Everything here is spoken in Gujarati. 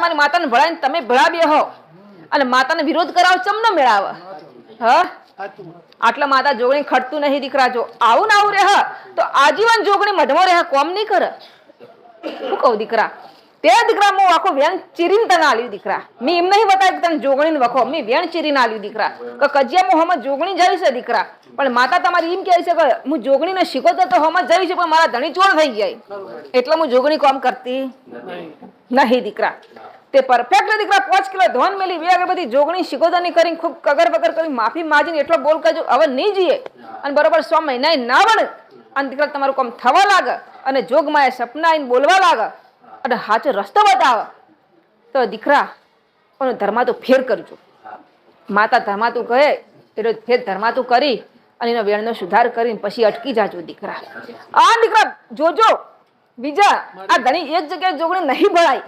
તમારી માતાને ભળાય તમે ભળાવ્યો હો. અને માતાને વિરોધ કરાવ, ચમ ન મેળાવ? આટલા માતા જોગણી ખટતું નહીં, દીકરા, જો આવું ને આવું રહે તો આજીવન જોગણી મઢમાં રહે, કોમ નહીં કરે. શું કહું, દીકરા, તે દીકરા હું આખો વેણ ચીરીને તને આલ્યું, દીકરા. મેં એમ નહીં બતાવ્યું કે તને જોગણીને વખો. મેં વેણ ચીરીને આલ્યું, દીકરા. કે કજિયા હું હમણાં જોગણી જાય છે, દીકરા. પણ માતા તમારી એમ કહે છે કે હું જોગણીને શીખો તો હમણાં જઈ છે, પણ મારા ધણી ચોર થઈ જાય એટલે હું જોગણી કોમ કરતી? નહીં દીકરા. તે પરફેક્ટ દીકરા, પાંચ કિલો ધોન મેલી બે અગરબત્તી જોગણી, શિકોદાની કરી, ખૂબ કગર બગર કરી, માફી માજીને એટલો બોલ કરજો હવે નહીં જઈએ અને બરોબર સો મહિના ના બને અને દીકરા, તમારું કામ થવા લાગે. અને જોગમાં એ સપના આવીને બોલવા લાગે. અને સાચો રસ્તો બતાવે. તો દીકરા, પણ ધર્માતું ફેર કરજો. માતા ધર્માતું કહે, એટલે ફેર ધર્માતું કરી, અને એનો વેણનો સુધાર કરીને પછી અટકી જાજો દીકરા. આ દીકરા, જોજો. બીજા આ ધણી એક જગ્યાએ જોગણી નહીં ભળાય